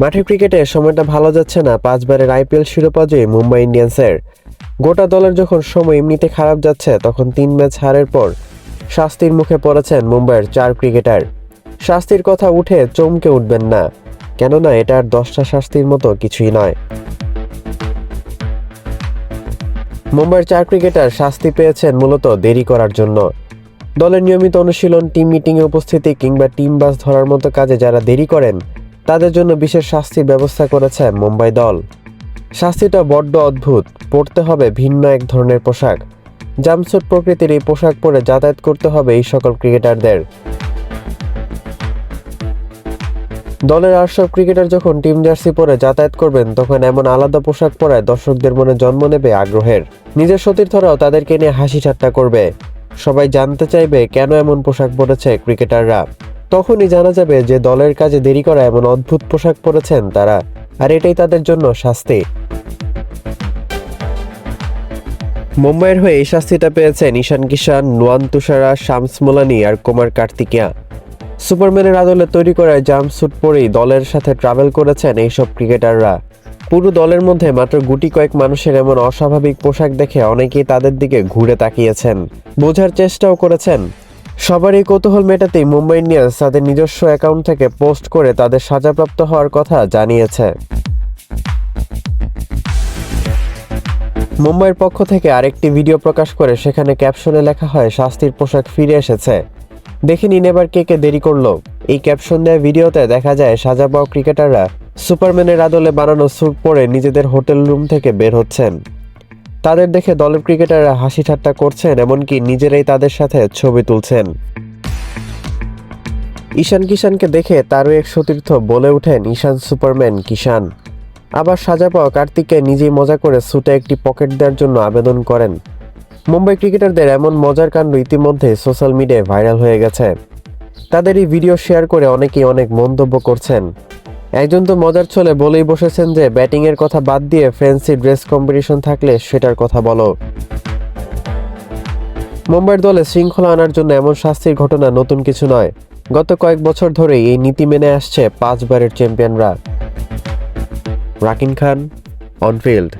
মাঠের ক্রিকেটে সময়টা ভালো যাচ্ছে না পাঁচবারের আইপিএল শিরোপা জয়ী মুম্বাই ইন্ডিয়ান্সের। গোটা দলের যখন সময় এমনিতে খারাপ যাচ্ছে, তখন তিন ম্যাচ হারের পর শাস্তির মুখে পড়েছেন মুম্বাইয়ের চার ক্রিকেটার। শাস্তির কথা উঠে চমকে উঠবেন না, কেননা এটা আর দশটা শাস্তির মতো কিছুই নয়। মুম্বাইয়ের চার ক্রিকেটার শাস্তি পেয়েছেন মূলত দেরি করার জন্য। দলের নিয়মিত অনুশীলন, টিম মিটিংয়ে উপস্থিতি কিংবা টিম বাস ধরার মতো কাজে যারা দেরি করেন তাদের জন্য বিশেষ শাস্তির ব্যবস্থা করেছে মুম্বাই দল। শাস্তিটা বড্ড অদ্ভুত পরতে হবে ভিন্ন এক ধরনের পোশাক। জামসুট প্রকৃতির এই পোশাক পরে যাতায়াত করতে হবে এই সকল ক্রিকেটারদের। দলের আর সব ক্রিকেটার যখন টিম জার্সি পরে যাতায়াত করবেন, তখন এমন আলাদা পোশাক পরায় দর্শকদের মনে জন্ম নেবে আগ্রহের। নিজের সতীর্থরাও তাদেরকে নিয়ে হাসি ঠাট্টা করবে। সবাই জানতে চাইবে কেন এমন পোশাক পরেছে ক্রিকেটাররা। তখনই জানা যাবে যে দলের কাজে দেরি করা এমন অদ্ভুত পোশাক পরেছেন তারা, আর এটাই তাদের জন্য শাস্তি। মুম্বাইয়ের হয়ে এই শাস্তিটা পেয়েছেন ঈশান কিষান নোয়ান তুষারা, শামস মোলানি আর কুমার কার্তিকিয়া। সুপারম্যানের আদলে তৈরি করা জাম্পস্যুট পরেই দলের সাথে ট্রাভেল করেছেন এইসব ক্রিকেটাররা। পুরো দলের মধ্যে মাত্র গুটি কয়েক মানুষের এমন অস্বাভাবিক পোশাক দেখে অনেকেই তাদের দিকে ঘুরে তাকিয়েছেন। বোঝার চেষ্টাও করেছেন সবারই কৌতূহল মেটাতেই মুম্বাই ইন্ডিয়ান্স তাদের নিজস্ব অ্যাকাউন্ট থেকে পোস্ট করে তাদের সাজাপ্রাপ্ত হওয়ার কথা জানিয়েছে। মুম্বাইয়ের পক্ষ থেকে আরেকটি ভিডিও প্রকাশ করে সেখানে ক্যাপশনে লেখা হয়, শাস্তির পোশাক ফিরে এসেছে। দেখে নিন এবার কে কে দেরি করল। এই ক্যাপশন দেওয়া ভিডিওতে দেখা যায় সাজা পাওয়া ক্রিকেটাররা সুপারম্যানের আদলে বানানো স্যুট পরে নিজেদের হোটেল রুম থেকে বের হচ্ছেন। তাদের দেখে দলের ক্রিকেটাররা হাসি ঠাট্টা করছেন, এমনকি নিজেরাই তাদের সাথে ছবি তুলছেন। ঈশান কিষানকে দেখে তারও এক সতীর্থ বলে ওঠেন ঈশান সুপারম্যান কিষান। আবার সাজা পাওয়া কার্তিককে নিজেই মজা করে স্যুটে একটি পকেট দেওয়ার জন্য আবেদন করেন। মুম্বাই ক্রিকেটারদের এমন মজার কাণ্ড ইতিমধ্যে সোশ্যাল মিডিয়ায় ভাইরাল হয়ে গেছে। তাদের এই ভিডিও শেয়ার করে অনেকেই অনেক মন্তব্য করছেন। একজন তো মজার ছলে বলেই বসেছেন যে ব্যাটিংয়ের কথা বাদ দিয়ে ফ্যান্সি ড্রেস কম্পিটিশন থাকলে সেটার কথা বলো। মুম্বাইয়ের দলে শৃঙ্খলা আনার জন্য এমন শাস্তির ঘটনা নতুন কিছু নয়। গত কয়েক বছর ধরেই এই নীতি মেনে আসছে পাঁচবারের চ্যাম্পিয়নরা। রাকিন খান, অনফিল্ড।